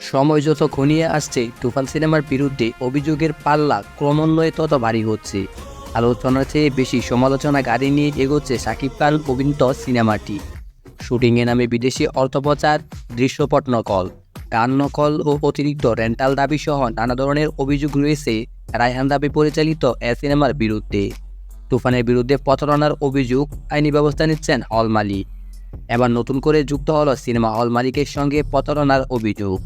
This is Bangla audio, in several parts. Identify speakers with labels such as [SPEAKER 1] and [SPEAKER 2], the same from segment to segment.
[SPEAKER 1] সময় যত ঘনিয়ে আসছে, তুফান সিনেমার বিরুদ্ধে অভিযোগের পাল্লা ক্রমান্বয়ে তত ভারী হচ্ছে। আলোচনার চেয়ে বেশি সমালোচনা গাড়ি নিয়ে এগোচ্ছে সাকিব খান অভিনীত সিনেমাটি। শুটিংয়ে নামে বিদেশি অর্থপ্রচার দৃশ্যপট নকল, গান নকল ও অতিরিক্ত রেন্টাল দাবি সহ নানা ধরনের অভিযোগ রয়েছে রায়হান দাবি পরিচালিত এ সিনেমার বিরুদ্ধে। তুফানের বিরুদ্ধে প্রতারণার অভিযোগ আইনি ব্যবস্থা নিচ্ছেন হল মালিক। এবার নতুন করে যুক্ত হল সিনেমা হল মালিকের সঙ্গে প্রতারণার অভিযোগ।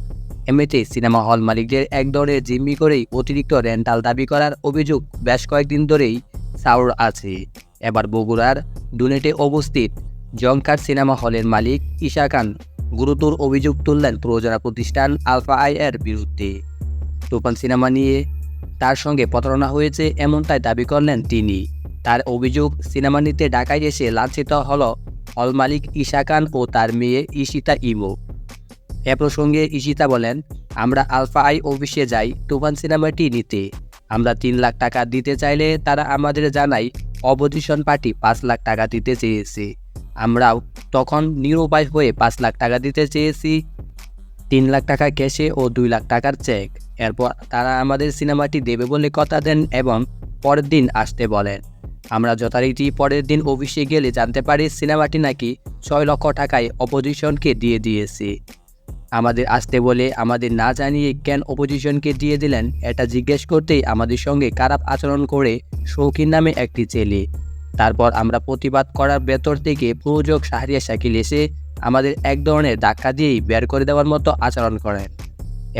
[SPEAKER 1] এমনিতে সিনেমা হল মালিকদের এক দরে জিম্মি করেই অতিরিক্ত রেন্টাল দাবি করার অভিযোগ বেশ কয়েকদিন ধরেই সাউর আছে। এবার বগুড়ার ডুনেটে অবস্থিত জংকার সিনেমা হলের মালিক ঈশা খান গুরুতর অভিযোগ তুললেন প্রযোজনা প্রতিষ্ঠান আলফা আই এর বিরুদ্ধে। তুফান সিনেমা নিয়ে তার সঙ্গে প্রতারণা হয়েছে এমনটাই দাবি করলেন তিনি। তার অভিযোগ, সিনেমা নিতে ঢাকায় এসে লাঞ্ছিত হল হল মালিক ঈশা খান ও তার মেয়ে ঈশিতা ইমো। এ প্রসঙ্গে ঈশিতা বলেন, আমরা আলফা আই অফিসে যাই, তুফান সিনেমাটি নিতে। আমরা তিন লাখ টাকা দিতে চাইলে তারা আমাদের জানাই অপোজিশন পার্টি পাঁচ লাখ টাকা দিতে চেয়েছে। আমরাও তখন নিরুপায় হয়ে পাঁচ লাখ টাকা দিতে চেয়েছি। তিন লাখ টাকা ক্যাশে ও দুই লাখ টাকার চেক। এরপর তারা আমাদের সিনেমাটি দেবে বলে কথা দেন এবং পরের দিন আসতে বলেন। আমরা যথারীতি পরের দিন অফিসে গেলে জানতে পারি সিনেমাটি নাকি ছয় লক্ষ টাকায় অপোজিশনকে দিয়ে দিয়েছে। আমাদের আসতে বলে আমাদের না জানিয়ে কেন অপোজিশনকে দিয়ে দিলেন, এটা জিজ্ঞেস করতেই আমাদের সঙ্গে খারাপ আচরণ করে শৌখিন নামে একটি ছেলে। তারপর আমরা প্রতিবাদ করার ভেতর থেকে প্রযোজক শাহরিয়া শাকিল এসে আমাদের এক ধরনের ধাক্কা দিয়েই বের করে দেওয়ার মতো আচরণ করেন।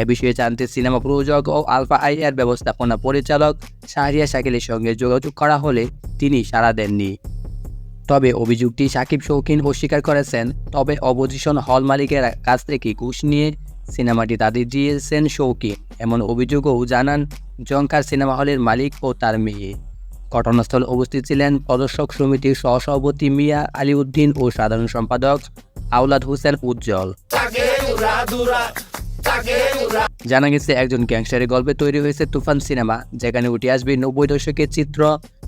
[SPEAKER 1] এ বিষয়ে জানতে সিনেমা প্রযোজক ও আলফা আই এর ব্যবস্থাপনা পরিচালক শাহরিয়া শাকিলের সঙ্গে যোগাযোগ করা হলে তিনি সাড়া দেননি। তবে অভিযোগটি সাকিব শৌখিন অস্বীকার করেছেন, তবে অপোজিশন হল মালিকের কাছ থেকে ঘুষ নিয়ে সিনেমাটি তাদের দিয়েছেন শৌখিন। এমন অভিযোগও জানান জঙ্কার সিনেমা হলের মালিক ও তার মেয়ে। ঘটনাস্থলে উপস্থিত ছিলেন প্রদর্শক সমিতির সহসভাপতি মিয়া আলী উদ্দিন ও সাধারণ সম্পাদক আওলাদ হোসেন উজ্জ্বল। জানা গেছে, একজন গ্যাংস্টারের গল্পে তৈরি হয়েছে তুফান সিনেমা, যেখানে উঠে আসবে নব্বই দশকের চিত্র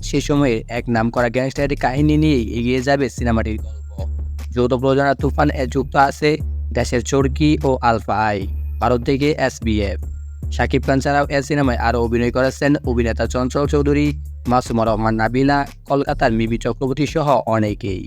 [SPEAKER 1] সে সময়ের এক নামকরা গ্যাংস্টারের কাহিনী নিয়ে এগিয়ে যাবে সিনেমাটির গল্প। যৌথ প্রযোজনা তুফান এ যুক্ত আছে দেশের চরকি ও আলফা আই, ভারত থেকে এসবিএফ শাকিব খান ছাড়াও এ সিনেমায় আরও অভিনয় করেছেন অভিনেতা চঞ্চল চৌধুরী, মাসুমা রহমান নাবিলা, কলকাতার মিবি চক্রবর্তী সহ অনেকেই।